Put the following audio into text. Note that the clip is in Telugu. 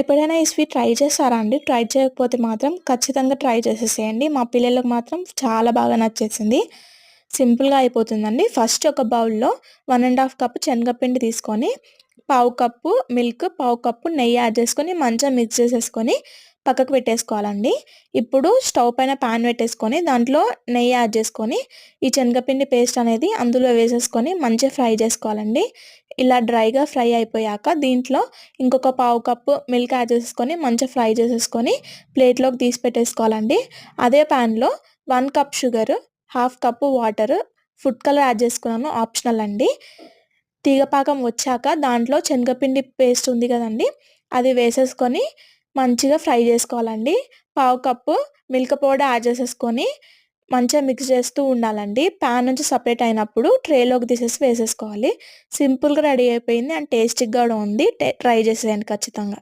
ఎప్పుడైనా ఈ స్వీట్ ట్రై చేస్తారా అండి? ట్రై చేయకపోతే మాత్రం ఖచ్చితంగా ట్రై చేసేసేయండి. మా పిల్లలకు మాత్రం చాలా బాగా నచ్చేసింది. సింపుల్గా అయిపోతుందండి. ఫస్ట్ ఒక బౌల్లో వన్ అండ్ హాఫ్ కప్ శనగపిండి తీసుకొని పావు కప్పు మిల్క్ పావు కప్పు నెయ్యి యాడ్ చేసుకొని మంచిగా మిక్స్ చేసేసుకొని పక్కకు పెట్టేసుకోవాలండి. ఇప్పుడు స్టవ్ పైన ప్యాన్ పెట్టేసుకొని దాంట్లో నెయ్యి యాడ్ చేసుకొని ఈ శనగపిండి పేస్ట్ అనేది అందులో వేసేసుకొని మంచిగా ఫ్రై చేసుకోవాలండి. ఇలా డ్రైగా ఫ్రై అయిపోయాక దీంట్లో ఇంకొక పావు కప్పు మిల్క్ యాడ్ చేసుకొని మంచిగా ఫ్రై చేసేసుకొని ప్లేట్లోకి తీసి పెట్టేసుకోవాలండి. అదే ప్యాన్లో one cup sugar half cup water food colour add చేసుకున్నాను ఆప్షనల్ అండి. తీగపాకం వచ్చాక దాంట్లో శనగపిండి పేస్ట్ ఉంది కదండి అది వేసేసుకొని మంచిగా ఫ్రై చేసుకోవాలండి. పావు కప్పు మిల్క్ పౌడర్ యాడ్ చేసేసుకొని మంచిగా మిక్స్ చేస్తూ ఉండాలండి. ప్యాన్ నుంచి సపరేట్ అయినప్పుడు ట్రేలోకి తీసేసి వేసేసుకోవాలి. సింపుల్గా రెడీ అయిపోయింది అండ్ టేస్టీగా కూడా ఉంది. ట్రై చేసేయండి ఖచ్చితంగా.